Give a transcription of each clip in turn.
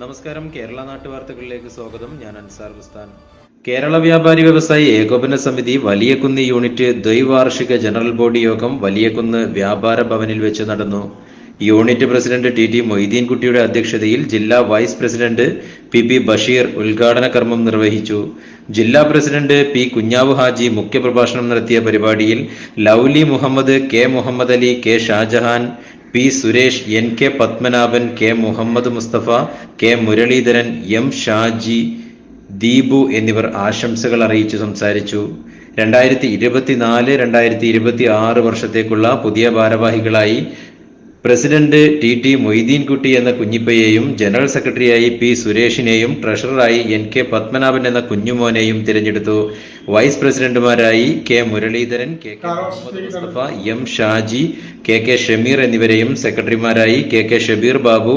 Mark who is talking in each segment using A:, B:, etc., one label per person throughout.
A: നമസ്കാരം. കേരള നാട്ടുവാർത്തകളിലേക്ക് സ്വാഗതം. ഞാൻ അൻസാർ ബുസ്താൻ. കേരള വ്യാപാരി വ്യവസായി ഏകോപന സമിതി വലിയകുന്ന് യൂണിറ്റ് ദ്വൈവാർഷിക ജനറൽ ബോഡി യോഗം വലിയകുന്ന് വ്യാപാര ഭവനിൽ വെച്ച് നടന്നു. യൂണിറ്റ് പ്രസിഡന്റ് ടി ടി മൊയ്തീൻകുട്ടിയുടെ അധ്യക്ഷതയിൽ ജില്ലാ vice president P P Basheer ഉദ്ഘാടന കർമ്മം നിർവഹിച്ചു. ജില്ലാ പ്രസിഡന്റ് പി കുഞ്ഞാവു ഹാജി മുഖ്യപ്രഭാഷണം നടത്തിയ പരിപാടിയിൽ Lovely Muhammad K Muhammad Ali K Shajahan P Suresh N K Padmanabhan K Muhammad Musthafa K Muraleedharan M Shaji Deepu എന്നിവർ ആശംസകൾ അറിയിച്ച് സംസാരിച്ചു. രണ്ടായിരത്തി ഇരുപത്തിനാല് രണ്ടായിരത്തി ഇരുപത്തി ആറ് വർഷത്തേക്കുള്ള പുതിയ ഭാരവാഹികളായി പ്രസിഡന്റ് ടി ടി മൊയ്തീൻകുട്ടി എന്ന കുഞ്ഞിപ്പയെയും ജനറൽ സെക്രട്ടറിയായി പി സുരേഷിനെയും ട്രഷററായി എൻ കെ പത്മനാഭൻ എന്ന കുഞ്ഞുമോനെയും തിരഞ്ഞെടുത്തു. Vice പ്രസിഡന്റുമാരായി K Muraleedharan K K Muhammad Musthafa M Shaji K K Shameer എന്നിവരെയും സെക്രട്ടറിമാരായി K K Shabeer Babu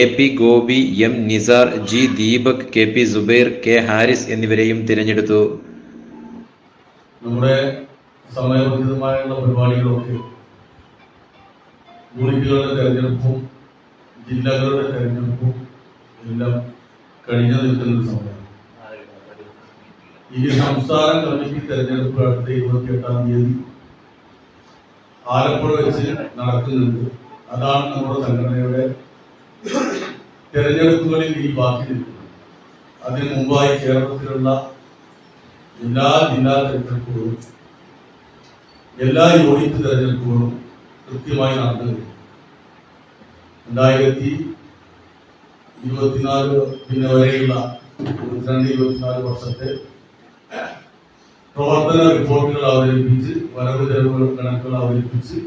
A: A P Gopi M Nizar G Deepak K P Subair K Haris എന്നിവരെയും തിരഞ്ഞെടുത്തു.
B: നമ്മുടെ സമയബന്ധിതമായുള്ള പരിപാടികളൊക്കെ യൂണിറ്റുകളുടെ തെരഞ്ഞെടുപ്പും ജില്ലകളുടെ തെരഞ്ഞെടുപ്പും എല്ലാം കഴിഞ്ഞു നിൽക്കുന്ന ഒരു സമയം ഈ സംസ്ഥാന കമ്മിറ്റി തെരഞ്ഞെടുപ്പ് അടുത്ത ഇരുപത്തിയെട്ടാം തീയതി ആലപ്പുഴ വെച്ച് നടക്കുന്നുണ്ട്. അതാണ് നമ്മുടെ സംഘടനയുടെ തെരഞ്ഞെടുപ്പുകളിൽ ഈ ബാക്കി നിൽക്കുന്നത്. അതിനു മുമ്പായി കേരളത്തിലുള്ള എല്ലാ ജില്ലാ തെരഞ്ഞെടുപ്പുകളും എല്ലാ യൂണിറ്റ് തെരഞ്ഞെടുപ്പുകളും കൃത്യമായി നടന്നു രണ്ടായിരത്തി ഇരുപത്തിനാല് പിന്നെ വരെയുള്ള ഇരുപത്തിരണ്ട് ഇരുപത്തിനാല് വർഷത്തെ പ്രവർത്തന റിപ്പോർട്ടുകൾ അവതരിപ്പിച്ച് വരവ് ചെലവുകൾ കണക്കുകൾ അവതരിപ്പിച്ച്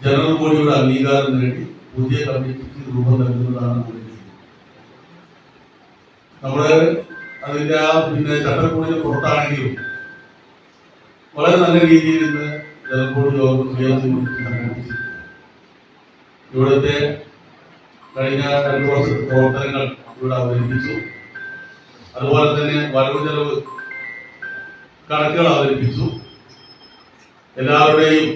B: ജനറൽ ബോഡിയുടെ അംഗീകാരം നേടി പുതിയ കമ്മിറ്റിക്ക് രൂപം നൽകുന്നതാണ് നമ്മുടെ അതിന്റെ ആ പിന്നെ ചട്ടക്കൂടിന് പുറത്താണെങ്കിലും വളരെ നല്ല രീതിയിൽ ഇന്ന് ജനറൽ യോഗം സംഘടിപ്പിച്ചിട്ടുണ്ട് ഇവിടുത്തെ കഴിഞ്ഞ രണ്ടു വർഷത്തെ പ്രവർത്തനങ്ങൾ ഇവിടെ അവതരിപ്പിച്ചു. അതുപോലെ തന്നെ വരവ് ചെലവ് കണക്കുകൾ അവതരിപ്പിച്ചു. എല്ലാവരുടെയും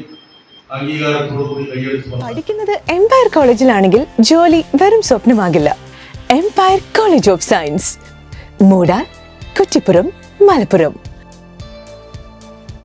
C: പഠിക്കുന്നത് എംപയർ കോളേജിലാണെങ്കിൽ ജോലി വെറും സ്വപ്നമാകില്ല. Empire college of science Moodar Kuttippuram Malappuram.